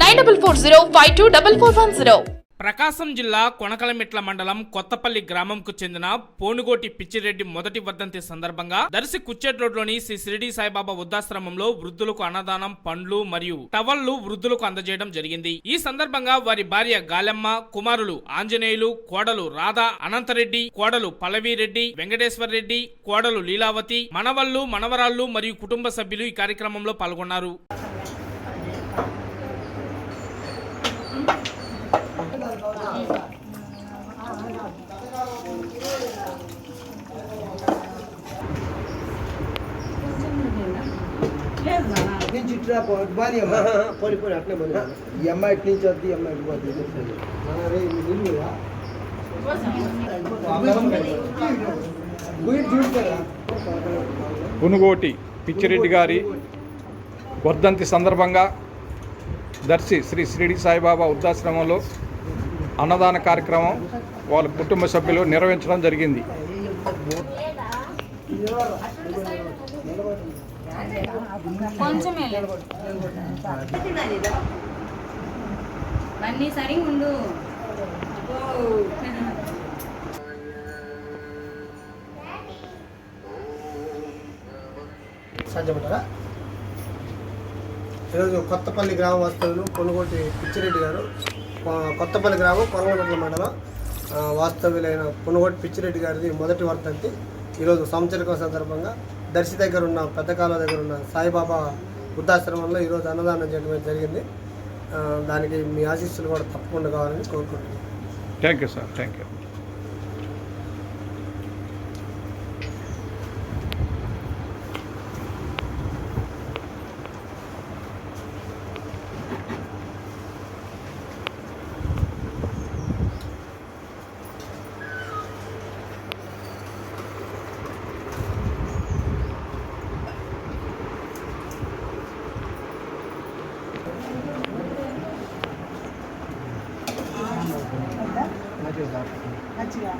Nine double four zero five two double four one zero. Prakasam జిల్లా కొనకలమెట్ల మండలం కొత్తపల్లి గ్రామంకు చెందిన పోనుగోటి పిచ్చిరెడ్డి మొదటి వర్ధంతి సందర్భంగా దర్శి కుచ్చేట్ రోడ్లోని శ్రీ షిరిడి సాయిబాబా వృద్ధాశ్రమంలో వృద్ధులకు అన్నదానం పండ్లు మరియు టవళ్ళు వృద్ధులకు అందజేయడం జరిగింది. ఈ సందర్భంగా వారి భార్య గాలెమ్మ కుమారులు ఆంజనేయులు కోడలు రాధా అనంతరెడ్డి కోడలు పల్లవిరెడ్డి వెంకటేశ్వర రెడ్డి కోడలు లీలావతి మనవళ్ళు మనవరాళ్ళు మరియు కుటుంబ సభ్యులు ఈ కార్యక్రమంలో పాల్గొన్నారు. నుంచి బాని పోని పోని అట్లే పోని ఈ అమ్మాయి ఇటు నుంచి వద్దు ఈ అమ్మాయి ఇటు పునుగోటి పిచ్చిరెడ్డి గారి వర్ధంతి సందర్భంగా దర్శి శ్రీ షిరిడి సాయిబాబా వృద్ధాశ్రమంలో అన్నదాన కార్యక్రమం వాళ్ళ కుటుంబ సభ్యులు నిర్వహించడం జరిగింది. సాధ్యపడరా ఈరోజు కొత్తపల్లి గ్రామ వాస్తవులు కొనుగోటి పిచ్చిరెడ్డి గారు. కొత్తపల్లి గ్రామం కొనగొండల మండలం. వాస్తవ్యులైన కొనుగోటి పిచ్చిరెడ్డి గారిది మొదటి వర్ధంతి ఈరోజు సంవత్సరకం సందర్భంగా దర్శి దగ్గర ఉన్న పెద్ద కాలువ దగ్గర ఉన్న సాయిబాబా వృద్ధాశ్రమంలో ఈరోజు అన్నదానం చేయడం జరిగింది. దానికి మీ ఆశీస్సులు కూడా తప్పకుండా కావాలని కోరుకుంటున్నాను. Thank you sir thank you. ありがとうござ。